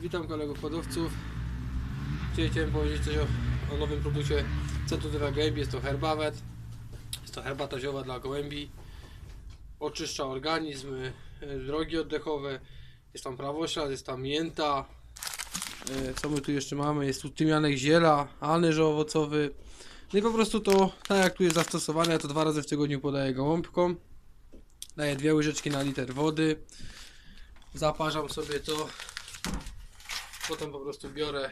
Witam kolegów hodowców. Dzisiaj chciałem powiedzieć coś o, o nowym produkcie Zdrowia Gołębi. Jest to herbawet. Jest to herbata zioła dla gołębi. Oczyszcza organizm, y, drogi oddechowe. Jest tam prawoślad, jest tam mięta. Y, Co my tu jeszcze mamy? Jest tu tymianek ziela, anyż owocowy. No i po prostu to, tak jak tu jest zastosowane, ja to dwa razy w tygodniu podaję gołąbkom. Daję dwie łyżeczki na liter wody. Zaparzam sobie to. Potem po prostu biorę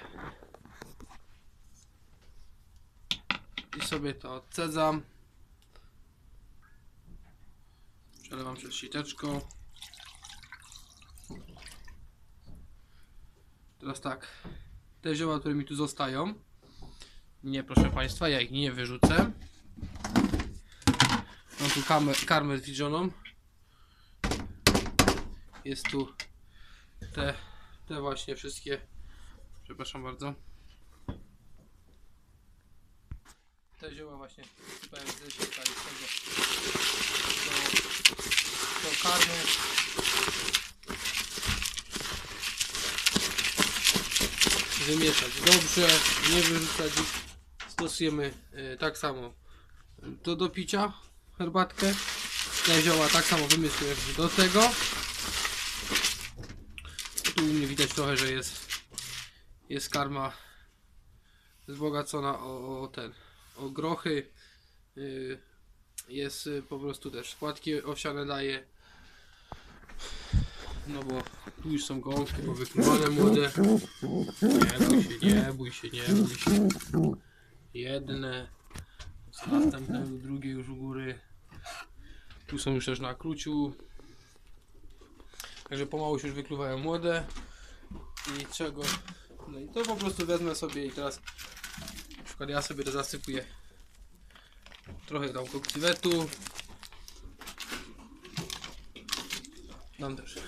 i sobie to odcedzam. Przelewam przez siteczko. Teraz tak. Te zioła, które mi tu zostają. Nie, proszę Państwa, ja ich nie wyrzucę. Mam tu karmę, karmę widżoną. Jest tu te, te właśnie wszystkie. Przepraszam bardzo. Te zioła właśnie sypałem z lesieka i tego do, do karmy. Wymieszać dobrze, nie wyrzucać ich. Stosujemy y, tak samo to do picia, herbatkę. Te zioła tak samo wymieszujemy do tego. Widać trochę, że jest jest karma wzbogacona o, o ten o grochy. Yy, jest y, po prostu też składki owsiane daje. No bo tu już są gołąbki powykrywane młode. Nie bój się, nie bój się, nie bój się. Jedne następne drugie już u góry. Tu są już też na kruciu Także pomału się już wykluwają młode. I czego? No i to po prostu wezmę sobie i teraz na przykład ja sobie zasypuję trochę tam koktywetu. Dam też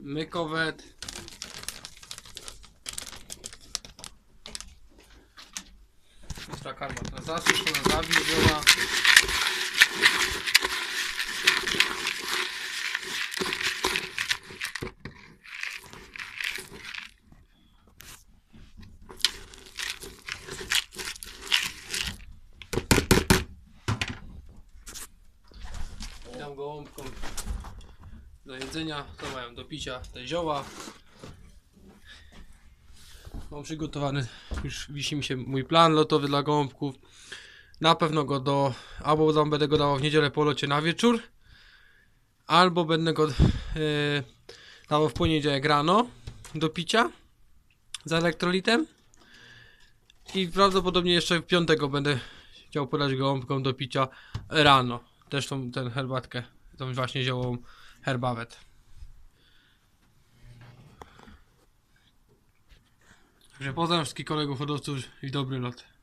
mykowet. Ta karma teraz zasypana, zawilżona. Dam gołąbkom do jedzenia, to mają do picia te zioła. Mam przygotowany, już wisi mi się mój plan lotowy dla gołąbków. Na pewno go do, albo tam będę go dawał w niedzielę po locie na wieczór, albo będę go e, dawał w poniedziałek rano do picia z elektrolitem. I prawdopodobnie jeszcze w piątego będę chciał podać gołąbkom do picia rano. Też tą ten herbatkę, tą właśnie ziołą herbawet. Także pozdrawiam wszystkich kolegów hodowców i dobry lot.